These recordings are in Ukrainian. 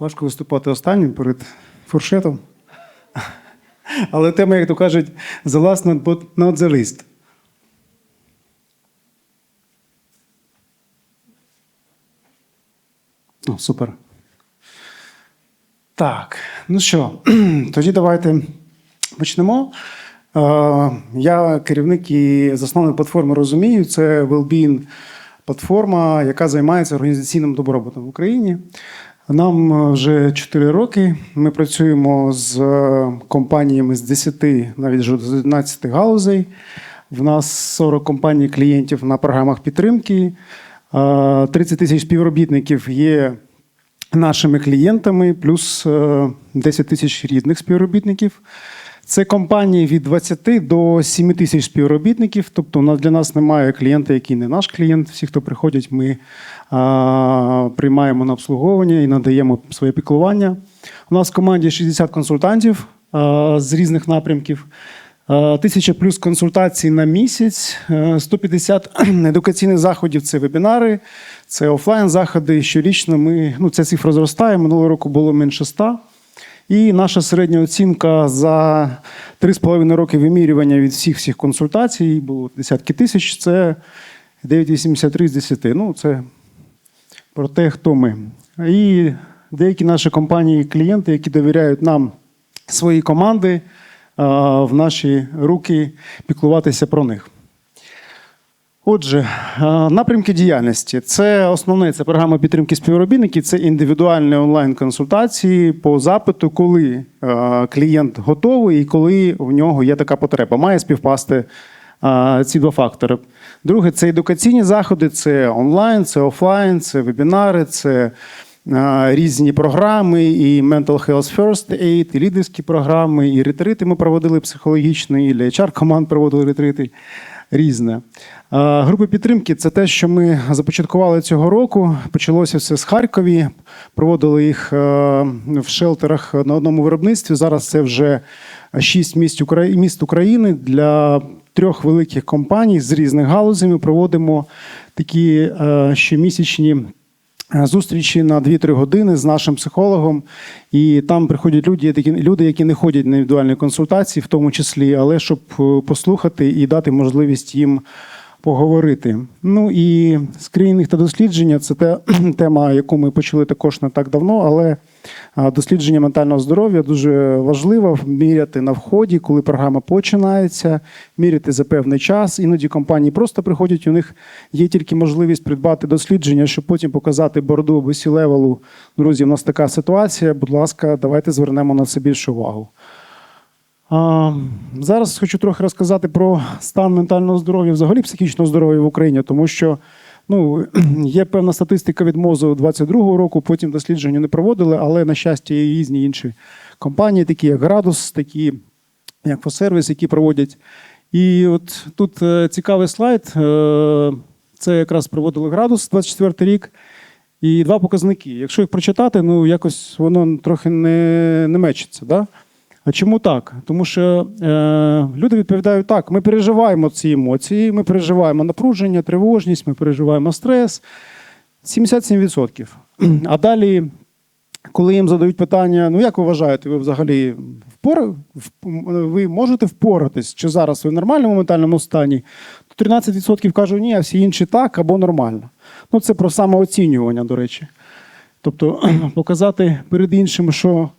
Важко виступати останнім перед фуршетом. Але тема, як то кажуть, the last not, the least. О, супер. Так, ну що, тоді давайте почнемо. Е, Я керівник і засновник платформи розумію. Це Wellbeing платформа, яка займається організаційним добробутом в Україні. Нам е, вже 4 роки. Ми працюємо з е, компаніями з 10, навіть з 11 галузей. В нас 40 компаній клієнтів на програмах підтримки. Е, 30 тисяч співробітників є нашими клієнтами, плюс е, 10 тисяч рідних співробітників. Це компанії від 20 до 7 тисяч співробітників. Тобто, у нас для нас немає клієнта, який не наш клієнт. Всі, хто приходять, ми а, приймаємо на обслуговування і надаємо своє піклування. У нас в команді 60 консультантів а, з різних напрямків. Тисяча плюс консультацій на місяць, е, 150 едукаційних заходів це вебінари, це офлайн заходи. Щорічно ми ну ця цифра зростає. Минулого року було менше 100. І наша середня оцінка за 3,5 роки вимірювання від всіх всіх консультацій було десятки тисяч. Це 9,83 з 10. Ну, це про те, хто ми. І деякі наші компанії, клієнти, які довіряють нам свої команди в наші руки піклуватися про них. Отже, напрямки діяльності це основне це програма підтримки співробітників, це індивідуальні онлайн-консультації по запиту, коли клієнт готовий і коли в нього є така потреба. Має співпасти ці два фактори. Друге, це едукаційні заходи, це онлайн, це офлайн, це вебінари, це різні програми, і Mental Health First Aid, і лідерські програми, і ретрити ми проводили психологічні, і HR команд проводили ретрити. Різне. Групи підтримки це те, що ми започаткували цього року. Почалося все з Харкові. Проводили їх е, в шелтерах на одному виробництві. Зараз це вже шість міст Украї- України для трьох великих компаній з різних галузей. Ми проводимо такі е, щомісячні е, зустрічі на 2-3 години з нашим психологом. І там приходять люди, такі люди, які не ходять на індивідуальні консультації, в тому числі, але щоб е, послухати і дати можливість їм поговорити. Ну і скринінг та дослідження це те, тема, яку ми почали також не так давно, але дослідження ментального здоров'я дуже важливо міряти на вході, коли програма починається, міряти за певний час. Іноді компанії просто приходять, у них є тільки можливість придбати дослідження, щоб потім показати борду або сі-левелу. Друзі, у нас така ситуація. Будь ласка, давайте звернемо на це більшу увагу. Зараз хочу трохи розказати про стан ментального здоров'я, взагалі психічного здоров'я в Україні, тому що ну, є певна статистика від МОЗу 22-го року, потім дослідження не проводили, але, на щастя, є різні інші компанії, такі як Градус, такі як Фосервіс, які проводять. І от тут е, цікавий слайд. е, Це якраз проводили Градус 24 рік. І два показники. Якщо їх прочитати, ну якось воно трохи не, не мечиться. Да? А чому так? Тому що е, люди відповідають так: ми переживаємо ці емоції, ми переживаємо напруження, тривожність, ми переживаємо стрес. 77%. А далі, коли їм задають питання, ну як ви вважаєте, ви взагалі впора... вп- ви можете впоратись, чи зараз ви в нормальному ментальному стані? То 13% кажуть ні, а всі інші так або нормально. Ну, це про самооцінювання, до речі. Тобто показати перед іншим, що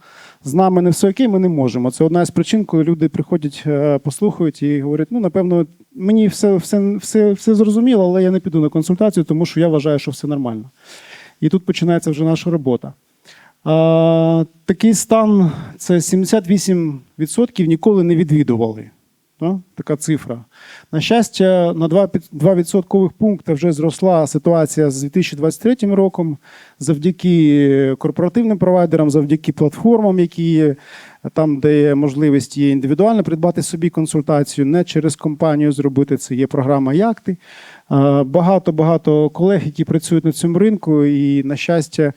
з нами не все окей, ми не можемо. Це одна з причин, коли люди приходять, е, послухають і говорять: ну, напевно, мені все, все, все, все зрозуміло, але я не піду на консультацію, тому що я вважаю, що все нормально. І тут починається вже наша робота. А, такий стан це 78% ніколи не відвідували. Да? Така цифра. На щастя, на 2, під- 2 відсоткових пункти вже зросла ситуація з 2023 роком завдяки корпоративним провайдерам, завдяки платформам, які там, де є можливість є індивідуально придбати собі консультацію, не через компанію зробити це. Є програма Якти. Багато-багато колег, які працюють на цьому ринку, і, на щастя,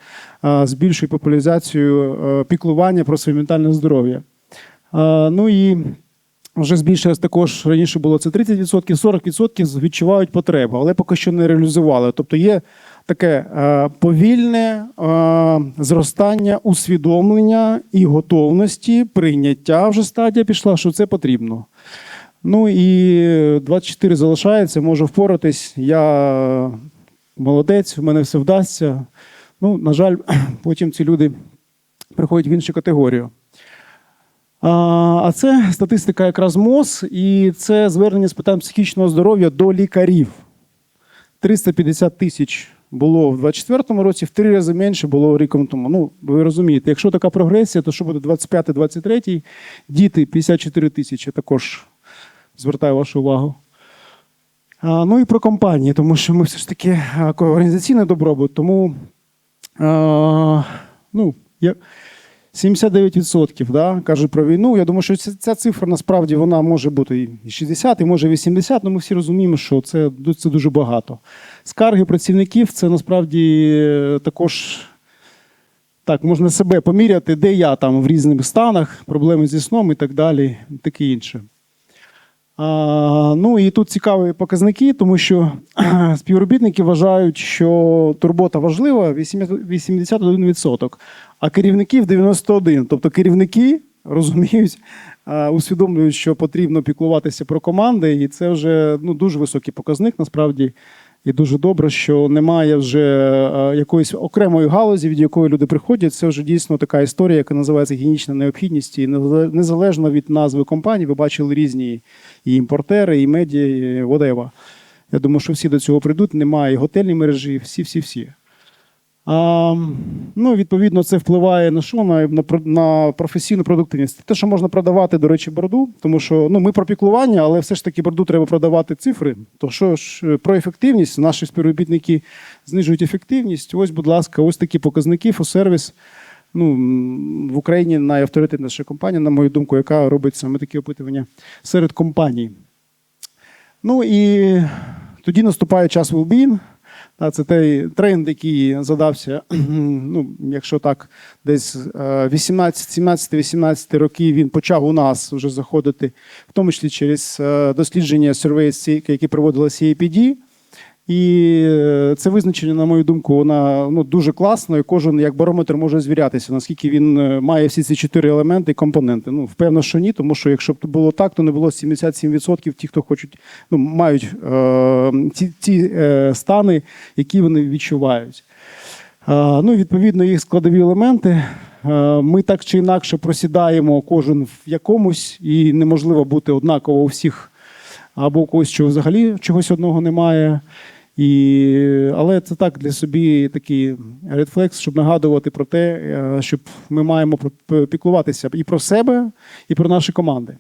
збільшують популяризацію піклування про своє ментальне здоров'я. Ну і вже збільшилось також раніше було це 30%, 40% відчувають потребу, але поки що не реалізували. Тобто є таке е, повільне е, зростання усвідомлення і готовності, прийняття вже стадія пішла, що це потрібно. Ну і 24 залишається, можу впоратись. Я молодець, в мене все вдасться. Ну, на жаль, потім ці люди приходять в іншу категорію. А це статистика якраз МОЗ, і це звернення з питань психічного здоров'я до лікарів. 350 тисяч було в 24-му році, в три рази менше було ріком тому. Ну, ви розумієте, якщо така прогресія, то що буде 25-23? Діти 54 тисячі також звертаю вашу увагу. Ну і про компанії, тому що ми все ж таки організаційний добробут, тому ну, я, 79% да, кажуть про війну. Я думаю, що ця, цифра насправді вона може бути і 60, і може 80, але ми всі розуміємо, що це, це дуже багато. Скарги працівників це насправді е, також. Так, можна себе поміряти, де я там в різних станах, проблеми зі сном і так далі, таке інше. Ну і тут цікаві показники, тому що співробітники вважають, що турбота важлива 81%, а керівників 91%. Тобто керівники розуміють, усвідомлюють, що потрібно піклуватися про команди, і це вже ну, дуже високий показник насправді. І дуже добре, що немає вже е, якоїсь окремої галузі, від якої люди приходять. Це вже дійсно така історія, яка називається гігієнічна необхідність. І незалежно від назви компанії, ви бачили різні і імпортери, і медіа, і whatever. Я думаю, що всі до цього прийдуть. Немає і готельні мережі, всі-всі-всі. А, ну, відповідно, це впливає на що? На, на, професійну продуктивність. Те, що можна продавати, до речі, борду, тому що ну, ми про піклування, але все ж таки борду треба продавати цифри. То що ж е, про ефективність, наші співробітники знижують ефективність. Ось, будь ласка, ось такі показники, фосервіс. Ну, в Україні найавторитетніша компанія, на мою думку, яка робить саме такі опитування серед компаній. Ну і тоді наступає час well-being. Це той тренд, який задався, ну, якщо так, десь 18-17-18 років він почав у нас вже заходити, в тому числі через е, дослідження Survey, які проводила CAPD. І е, це визначення, на мою думку, вона ну, дуже класно, і кожен як барометр може звірятися, наскільки він е, має всі ці чотири елементи і компоненти. Ну, впевнено, що ні, тому що якщо б було так, то не було 77% ті, хто хочуть, ну, мають е, ті, ті е, стани, які вони відчувають. Е, ну, відповідно, їх складові елементи. Е, Ми так чи інакше просідаємо кожен в якомусь, і неможливо бути однаково у всіх або когось чого взагалі чогось одного немає. І, але це так для собі такий редфлекс, щоб нагадувати про те, е, щоб ми маємо піклуватися і про себе, і про наші команди.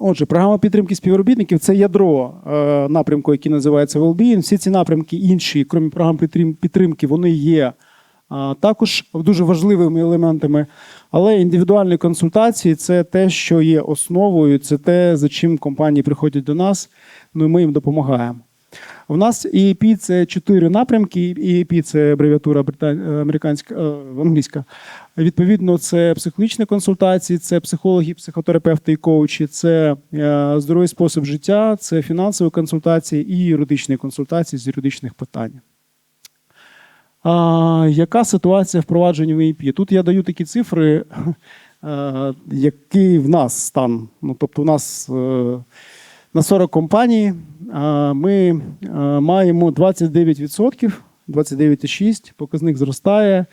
Отже, програма підтримки співробітників це ядро е, напрямку, який називається Wellbeing. Всі ці напрямки інші, крім програм підтримки, вони є також дуже важливими елементами. Але індивідуальні консультації це те, що є основою, це те, за чим компанії приходять до нас. Ну і ми їм допомагаємо. У нас EAP – це чотири напрямки. EAP – це абревіатура американська е, англійська. Відповідно, це психологічні консультації, це психологи, психотерапевти і коучі, це е, здоровий спосіб життя, це фінансові консультації і юридичні консультації з юридичних питань. А, яка ситуація впровадження в EAP? Тут я даю такі цифри, е, який в нас стан. Ну, тобто, у нас е, на 40 компаній ми е, маємо 29%, 29,6%, показник зростає.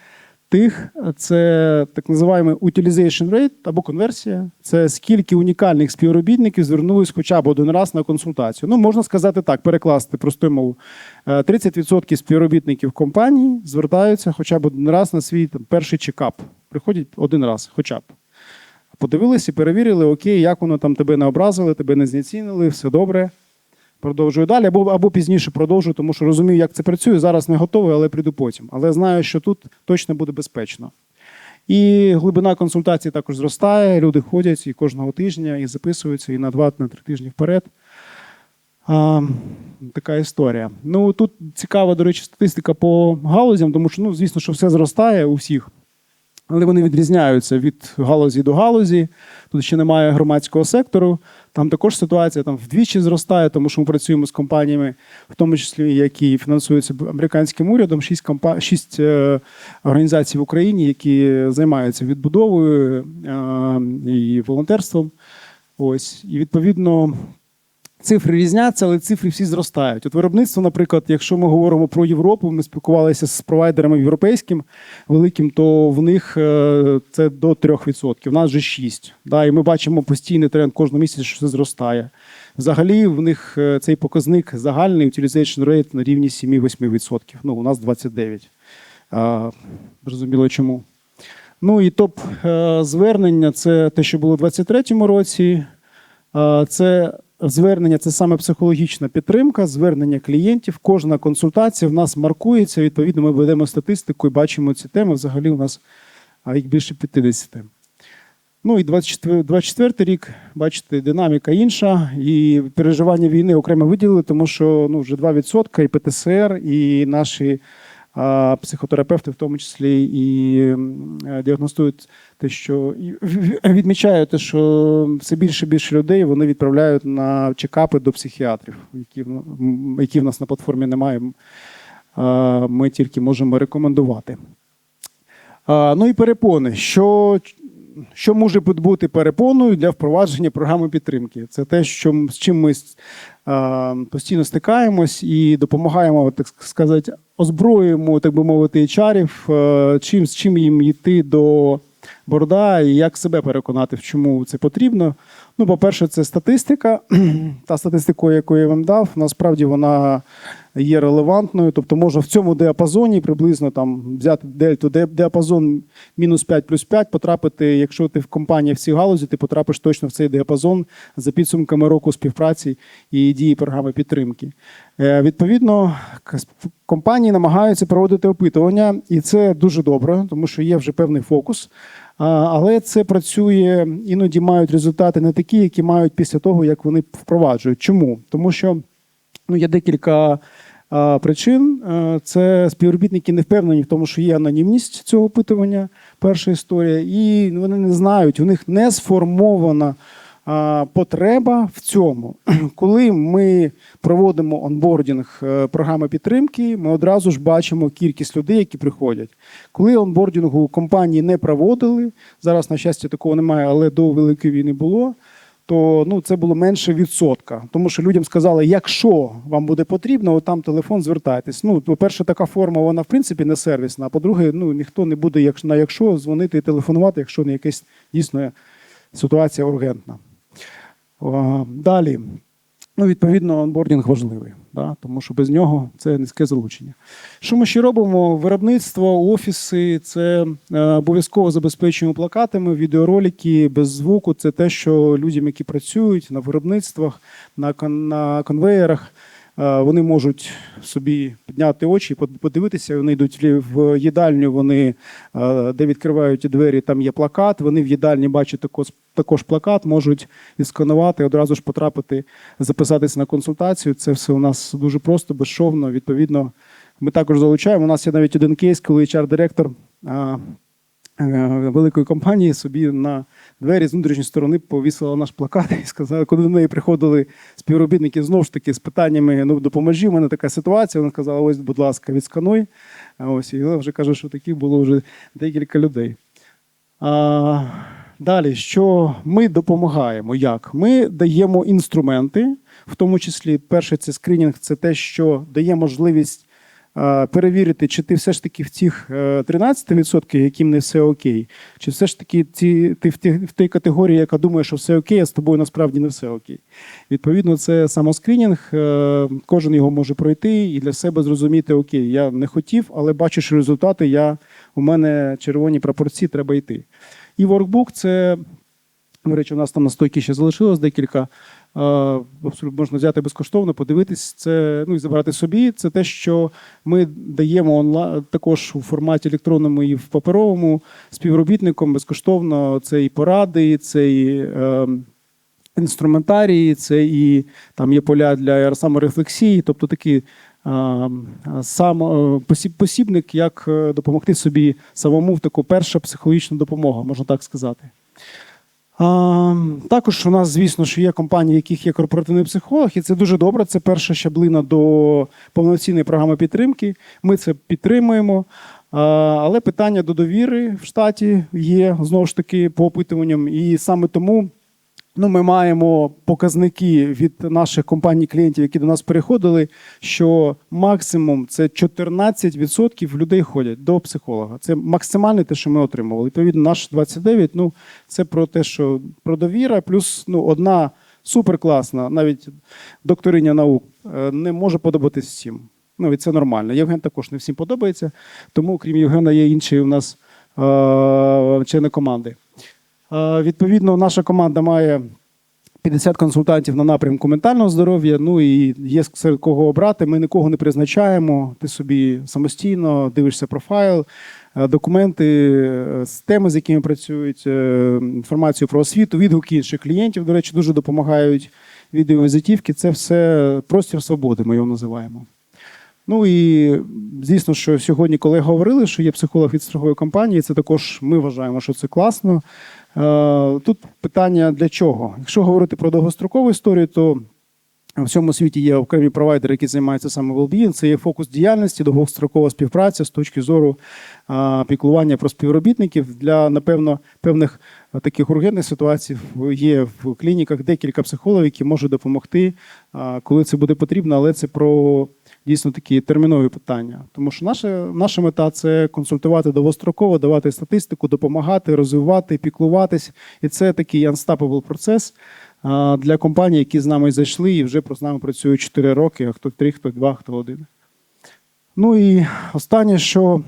Тих це так називаємо utilization rate або конверсія. Це скільки унікальних співробітників звернулись хоча б один раз на консультацію. Ну, можна сказати так, перекласти простою мовою. Е, 30% співробітників компанії звертаються хоча б один раз на свій там, перший чекап. Приходять один раз, хоча б. Подивилися, перевірили, окей, як воно там тебе не образили, тебе не знецінили, все добре. Продовжую далі, або, або пізніше продовжую, тому що розумію, як це працює. Зараз не готовий, але прийду потім. Але знаю, що тут точно буде безпечно. І глибина консультації також зростає. Люди ходять і кожного тижня і записуються і на два, на три тижні вперед. А, така історія. Ну тут цікава, до речі, статистика по галузям, тому що, ну, звісно, що все зростає у всіх. Але вони відрізняються від галузі до галузі. Тут ще немає громадського сектору. Там також ситуація там вдвічі зростає, тому що ми працюємо з компаніями, в тому числі які фінансуються американським урядом. Шість компа... шість е, організацій в Україні, які займаються відбудовою е, і волонтерством. Ось і відповідно. Цифри різняться, але цифри всі зростають. От виробництво, наприклад, якщо ми говоримо про Європу, ми спілкувалися з провайдерами європейським великим, то в них е, це до 3%. У нас вже 6%. Да, і ми бачимо постійний тренд кожного місяця, що це зростає. Взагалі, в них е, цей показник загальний utilization rate на рівні 7-8%. Ну, у нас 29%. А, Зрозуміло чому. Ну і топ е, звернення це те, що було у 2023 році. Це звернення це саме психологічна підтримка, звернення клієнтів. Кожна консультація в нас маркується. Відповідно, ми ведемо статистику і бачимо ці теми. Взагалі, у нас їх більше 50. Ну і 24, 24 рік, бачите, динаміка інша, і переживання війни окремо виділили, тому що ну, вже 2% і ПТСР, і наші психотерапевти, в тому числі, і е, діагностують те, що відмічають те, що все більше і більше людей вони відправляють на чекапи до психіатрів, які, які в нас на платформі немає. Ми тільки можемо рекомендувати. Ну і перепони. Що, що може бути перепоною для впровадження програми підтримки? Це те, що, з чим ми а, постійно стикаємось і допомагаємо, так сказати, озброюємо, так би мовити, HR-ів, е, чим, з чим їм йти до борда і як себе переконати, в чому це потрібно. Ну, по-перше, це статистика. Та статистика, яку я вам дав, насправді вона є релевантною. Тобто можна в цьому діапазоні приблизно там взяти дельту де- діапазон мінус 5 плюс 5, потрапити, якщо ти в компанії в цій галузі, ти потрапиш точно в цей діапазон за підсумками року співпраці і дії програми підтримки. Е, Відповідно, компанії намагаються проводити опитування, і це дуже добре, тому що є вже певний фокус. Але це працює, іноді мають результати не такі, які мають після того, як вони впроваджують. Чому? Тому що ну, є декілька причин. Е, Це співробітники не впевнені в тому, що є анонімність цього опитування, перша історія, і вони не знають, у них не сформована потреба в цьому. Коли ми проводимо онбордінг е, програми підтримки, ми одразу ж бачимо кількість людей, які приходять. Коли онбордінгу компанії не проводили, зараз, на щастя, такого немає, але до Великої війни було. То ну це було менше відсотка, тому що людям сказали, якщо вам буде потрібно, от там телефон звертайтесь. Ну, по-перше, така форма, вона в принципі не сервісна. А по-друге, ну ніхто не буде, як на якщо дзвонити і телефонувати, якщо не якась дійсно ситуація ургентна. Далі. Ну, відповідно, онбордінг важливий, да? тому що без нього це низьке залучення. Що ми ще робимо? Виробництво, офіси це е, обов'язково забезпечуємо плакатами, відеоролики без звуку. Це те, що людям, які працюють на виробництвах, на, кон- на конвеєрах, вони можуть собі підняти очі, под- подивитися. Вони йдуть в- їдальню, вони е, де відкривають двері, там є плакат. Вони в їдальні бачать також, плакат, можуть відсканувати, одразу ж потрапити, записатися на консультацію. Це все у нас дуже просто, безшовно. Відповідно, ми також залучаємо. У нас є навіть один кейс, коли HR-директор а, е, великої компанії собі на двері з внутрішньої сторони повісила наш плакат і сказала, коли до неї приходили співробітники знову ж таки з питаннями: ну допоможи, у мене така ситуація. Вона сказала: ось, будь ласка, відскануй. Ось і вона вже каже, що таких було вже декілька людей. А, далі, що ми допомагаємо? Як? Ми даємо інструменти, в тому числі, перше, це скринінг, це те, що дає можливість перевірити, чи ти все ж таки в тих е, 13%, яким не все окей, чи все ж таки ті, ти в, ті, в тій категорії, яка думає, що все окей, а з тобою насправді не все окей. Відповідно, це самоскринінг, е, кожен його може пройти і для себе зрозуміти, окей, я не хотів, але бачу, що результати я, у мене червоні пропорції, треба йти. І воркбук це, до речі, у нас там на стойці ще залишилось декілька. Е, Абсолютно можна взяти безкоштовно, подивитись це, ну і забрати собі. Це те, що ми даємо онлайн також у форматі електронному і в паперовому співробітникам безкоштовно. Це і поради, це і е, інструментарії, це і там є поля для саморефлексії, тобто такі е, сам е, посібник, як е, допомогти собі самому в таку перша психологічна допомога, можна так сказати. Також у нас, звісно, що є компанії, в яких є корпоративний психолог, і це дуже добре. Це перша щаблина до повноцінної програми підтримки. Ми це підтримуємо. Але питання до довіри в штаті є знову ж таки по опитуванням. І саме тому ну, ми маємо показники від наших компаній-клієнтів, які до нас переходили, що максимум це 14% людей ходять до психолога. Це максимальне те, що ми отримували. Відповідно, наш 29, ну це про те, що про довіра, плюс ну, одна суперкласна, навіть докториня наук, е, не може подобатись всім. Ну, і це нормально. Євген також не всім подобається, тому, крім Євгена, є інші у нас е, члени команди. Е, Відповідно, наша команда має 50 консультантів на напрямку ментального здоров'я. Ну і є серед кого обрати. Ми нікого не призначаємо. Ти собі самостійно дивишся профайл, е, документи, е, теми, з якими працюють, інформацію про освіту, відгуки інших клієнтів. До речі, дуже допомагають відеовізитівки. Це все простір свободи. Ми його називаємо. Ну і звісно, що сьогодні колеги говорили, що є психолог від страхової компанії. Це також ми вважаємо, що це класно. Е, Тут питання для чого? Якщо говорити про довгострокову історію, то в всьому світі є окремі провайдери, які займаються саме well-being. Це є фокус діяльності, довгострокова співпраця з точки зору а, піклування про співробітників. Для напевно певних таких ургентних ситуацій є в клініках декілька психологів, які можуть допомогти, а, коли це буде потрібно, але це про дійсно такі термінові питання. Тому що наша, наша мета це консультувати довгостроково, давати статистику, допомагати, розвивати, піклуватись. І це такий unstoppable процес для компаній, які з нами зайшли і вже з нами працюють 4 роки, а хто 3, хто 2, хто 1. Ну і останнє, що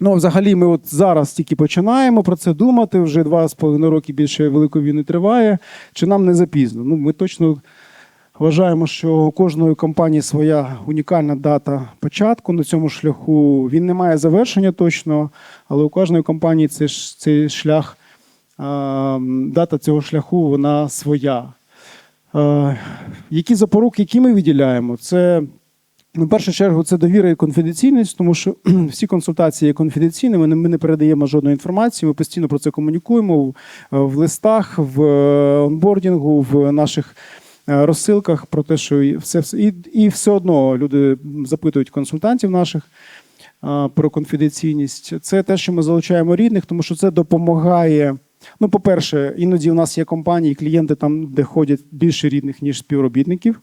ну, взагалі ми от зараз тільки починаємо про це думати, вже 2,5 роки більше великої війни триває. Чи нам не запізно? Ну, ми точно вважаємо, що у кожної компанії своя унікальна дата початку на цьому шляху. Він не має завершення точно, але у кожної компанії цей, цей шлях, дата цього шляху вона своя. Які запоруки, які ми виділяємо? Це Ну, в першу чергу це довіра і конфіденційність, тому що всі консультації є конфіденційними. Ми не- передаємо жодної інформації. Ми постійно про це комунікуємо в, листах, в е, онбордінгу, в наших розсилках про те, що все все- і, і все одно люди запитують консультантів наших про конфіденційність. Це те, що ми залучаємо рідних, тому що це допомагає. Ну, по-перше, іноді у нас є компанії, клієнти там, де ходять більше рідних, ніж співробітників.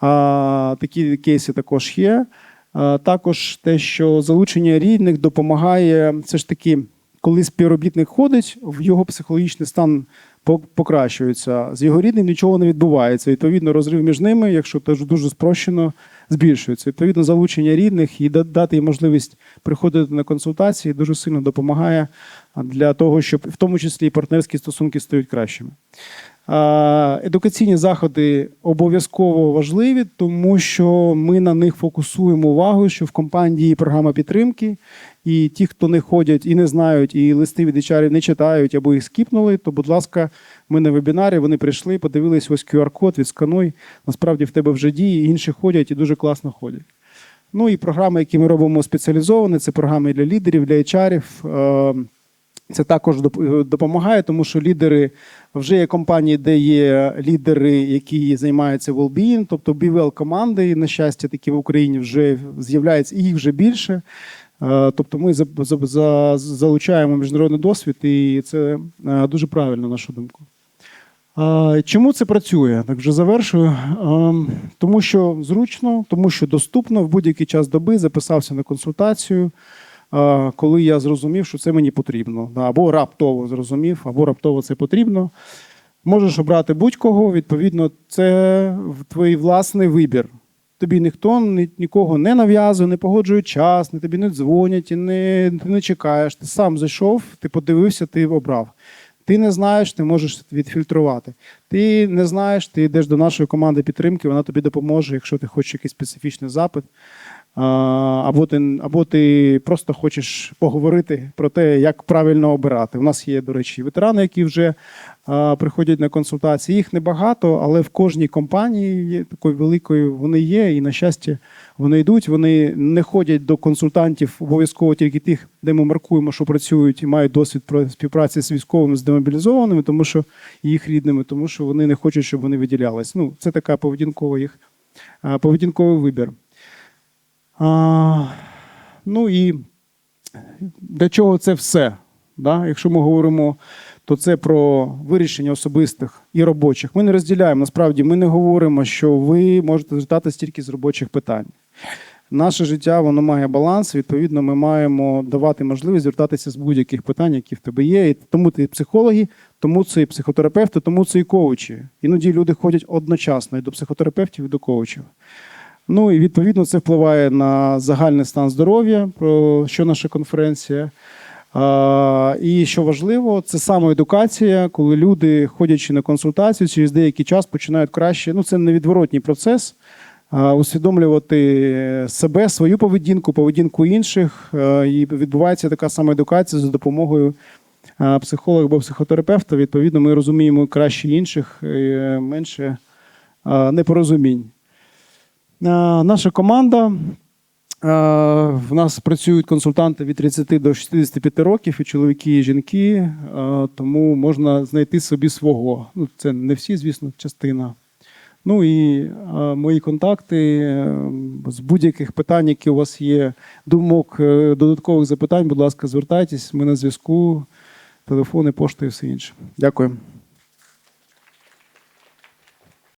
А, такі кейси також є. А, також те, що залучення рідних допомагає, все ж таки, коли співробітник ходить, в його психологічний стан по- покращується. З його рідним нічого не відбувається. Відповідно, розрив між ними, якщо теж дуже спрощено, збільшується. Відповідно, залучення рідних і дати їм можливість приходити на консультації дуже сильно допомагає для того, щоб в тому числі партнерські стосунки стають кращими. Едукаційні заходи обов'язково важливі, тому що ми на них фокусуємо увагу, що в компанії є програма підтримки, і ті, хто не ходять і не знають, і листи від HR не читають або їх скіпнули, то, будь ласка, ми на вебінарі, вони прийшли, подивились ось QR-код, відскануй. Насправді в тебе вже діє, інші ходять і дуже класно ходять. Ну і програми, які ми робимо спеціалізовані, це програми для лідерів, для HR. Е, Це також допомагає, тому що лідери вже є компанії, де є лідери, які займаються well-being, тобто BWL команди, на щастя, такі в Україні вже з'являються, і їх вже більше. Е, Тобто ми за- за- за- залучаємо міжнародний досвід, і це е, дуже правильно, на нашу думку. Чому це працює? Так вже завершую. Тому що зручно, тому що доступно в будь-який час доби записався на консультацію, коли я зрозумів, що це мені потрібно. Або раптово зрозумів, або раптово це потрібно. Можеш обрати будь-кого, відповідно, це твій власний вибір. Тобі ніхто нікого не нав'язує, не погоджує час, не тобі не дзвонять, і не, ти не чекаєш. Ти сам зайшов, ти подивився, ти обрав. Ти не знаєш, ти можеш відфільтрувати. Ти не знаєш, ти йдеш до нашої команди підтримки, вона тобі допоможе, якщо ти хочеш якийсь специфічний запит. Або ти, або ти просто хочеш поговорити про те, як правильно обирати. У нас є, до речі, ветерани, які вже приходять на консультації. Їх небагато, але в кожній компанії є такою великою вони є, і на щастя, вони йдуть. Вони не ходять до консультантів обов'язково тільки тих, де ми маркуємо, що працюють і мають досвід про співпраці з військовими з демобілізованими, тому що їх рідними, тому що вони не хочуть, щоб вони виділялись. Ну, це така поведінкова їх поведінковий вибір. А, ну і для чого це все? Да? Якщо ми говоримо, то це про вирішення особистих і робочих. Ми не розділяємо. Насправді, ми не говоримо, що ви можете звертатися тільки з робочих питань. Наше життя воно має баланс. Відповідно, ми маємо давати можливість звертатися з будь-яких питань, які в тебе є. І тому і психологи, тому це і психотерапевти, тому це і коучі. Іноді люди ходять одночасно і до психотерапевтів, і до коучів. Ну і відповідно це впливає на загальний стан здоров'я, про що наша конференція. І що важливо, це самоедукація, коли люди, ходячи на консультацію, через деякий час починають краще. Ну, це невідворотній процес. Усвідомлювати себе, свою поведінку, поведінку інших. І відбувається така самоедукація за допомогою психолога або психотерапевта. Відповідно, ми розуміємо краще інших, менше непорозумінь. А, Наша команда. В нас працюють консультанти від 30 до 65 років, і чоловіки, і жінки, тому можна знайти собі свого. Ну, це не всі, звісно, частина. Ну і мої контакти е, з будь-яких питань, які у вас є, думок, е, додаткових запитань, будь ласка, звертайтесь. Ми на зв'язку, телефони, пошта і все інше. Дякую.